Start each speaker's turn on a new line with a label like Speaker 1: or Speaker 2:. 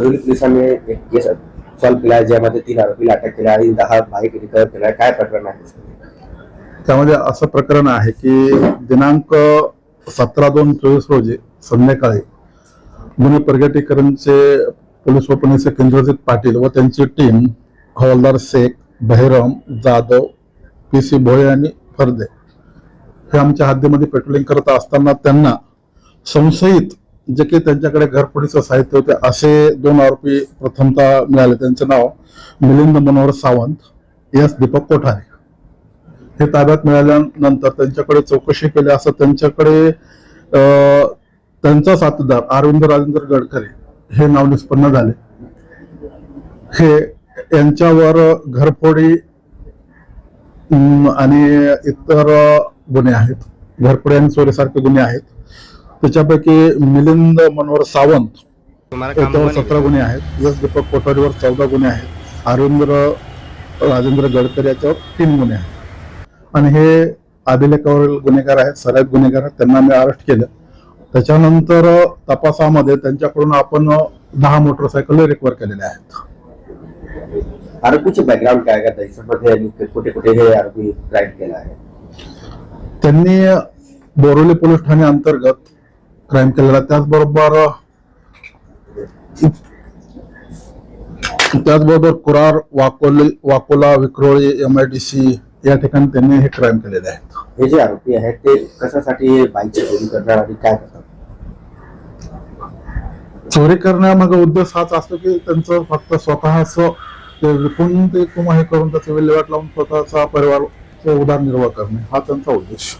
Speaker 1: बोरिवली पोलिसांनी एक केस सॉल्व केला आहे ज्यामध्ये तीन आरोपीला अटक केला आणि दहा बाईक रिकव्हर केला काय प्रकरण आहे?
Speaker 2: त्यामध्ये असं प्रकरण आहे की दिनांक सतरा दोन चोवीस रोजी संध्याकाळी गुन्हे प्रगटीकरणचे पोलीस उपनिरीक्षक इंद्रजित पाटील व त्यांची टीम हवालदार शेख बहिरम जाधव पी सी भोळे आणि फर्दे हे आमच्या हद्दीमध्ये पेट्रोलिंग करत असताना त्यांना संशयित जे की त्यांच्याकडे घरफोडीचं साहित्य होते असे दोन आरोपी प्रथमतः मिळाले. त्यांचे नाव मिलिंद मनोहर सावंत एस दीपक कोठारे. हे ताब्यात मिळाल्यानंतर त्यांच्याकडे चौकशी केली असं त्यांच्याकडे अं, त्यांचा साथीदार अरविंद राजेंद्र गडकरी हे नाव निष्पन्न झाले. हे यांच्यावर घरफोडी अं, आणि इतर गुन्हे आहेत. घरफोडी आणि चोरीसारखे गुन्हे आहेत. त्याच्यापैकी मिलिंद मनोहर सावंत याच्यावर सतरा गुन्हे आहेत. यश दीपक कोठारीवर चौदा गुन्हे आहेत. अरविंद राजेंद्र गडकरी याच्यावर तीन गुन्हे आहेत. आणि हे अभिलेखावरील गुन्हेगार आहेत सराईत गुन्हेगार आहेत. त्यांना मी अरेस्ट केलं. त्याच्यानंतर तपासामध्ये त्यांच्याकडून आपण दहा मोटरसायकल रिकवर केलेल्या आहेत.
Speaker 1: आरोपीचे बॅकग्राऊंड काय का त्याच्यामध्ये कुठे कुठे हे आरोपी क्राईम केला आहे?
Speaker 2: त्यांनी बोरोली पोलीस ठाणे अंतर्गत क्राईम केलेला त्याचबरोबर त्याचबरोबर Kurar Vakoli Vakola Vikhroli M I D C या ठिकाणी त्यांनी हे क्राईम केलेले आहेत.
Speaker 1: हे जे आरोपी आहेत ते कशासाठी बाईकची चोरी करणार आणि काय करतात?
Speaker 2: चोरी करण्यामागे उद्देश हाच असतो की त्यांचं फक्त स्वतःच ते विकून ते किंवा हे करून त्याचं विल्हेवाट लावून स्वतःचा परिवारचे उदारनिर्वाह करणे. हा त्यांचा उद्देश.